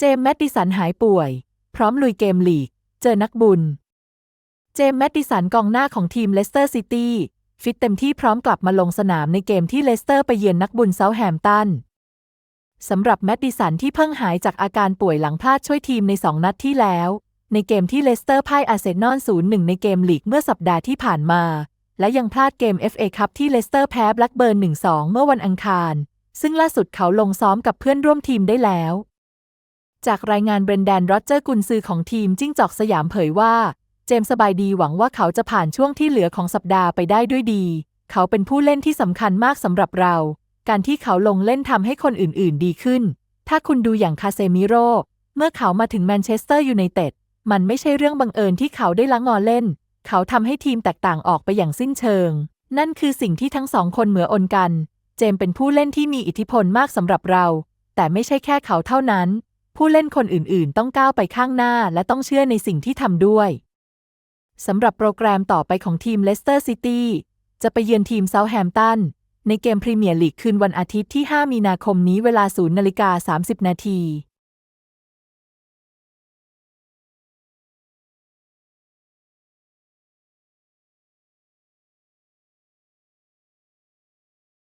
เจมส์แมดดิสันหายป่วย พร้อมลุยเกมลีก เจอนักบุญ เจมส์แมดดิสันกองหน้าของทีมเลสเตอร์ซิตี้ฟิตเต็มที่พร้อมกลับมาลงสนามในเกมที่เลสเตอร์ไปเยือนนักบุญเซาแฮมตันสำหรับแมดดิสันที่เพิ่งหายจากอาการป่วยหลังพลาดช่วยทีมในสองนัดที่แล้ว ในเกมที่เลสเตอร์พ่ายอาร์เซนอล 0-1 ในเกมลีกเมื่อสัปดาห์ที่ผ่านมา และยังพลาดเกม FA คัพที่เลสเตอร์แพ้แบล็กเบิร์น 1-2 เมื่อวันอังคาร ซึ่งล่าสุดเขาลงซ้อมกับเพื่อนร่วมทีมได้แล้ว จากรายงานเบรนแดนโรเจอร์กุนซือของทีมจิ้งจอกสยามเผยว่า เจมส์สบายดีหวังว่าเขาจะผ่านช่วงที่เหลือของสัปดาห์ไปได้ด้วยดี เขาเป็นผู้เล่นที่สำคัญมากสำหรับเรา การที่เขาลงเล่นทำให้คนอื่นๆ ดีขึ้น ถ้าคุณดูอย่างคาเซมิโร่เมื่อเขามาถึงแมนเชสเตอร์ยูไนเต็ดมันไม่ใช่เรื่องบังเอิญที่เขาได้ละงอเล่น เขาทำให้ทีมแตกต่างออกไปอย่างสิ้นเชิง นั่นคือสิ่งที่ทั้งสองคนเหมืออนกัน เจมเป็นผู้เล่นที่มีอิทธิพลมากสำหรับเรา แต่ไม่ใช่แค่เขาเท่านั้น ผู้เล่นคนอื่นๆ ต้องก้าวไปข้างหน้าและต้องเชื่อในสิ่งที่ทำด้วย สำหรับโปรแกรมต่อไปของทีมเลสเตอร์ซิตี้จะไปเยือนทีมเซาท์แฮมป์ตันในเกมพรีเมียร์ลีกคืนวันอาทิตย์ที่ 5 มีนาคมนี้เวลา 0นาฬิกา30 นาที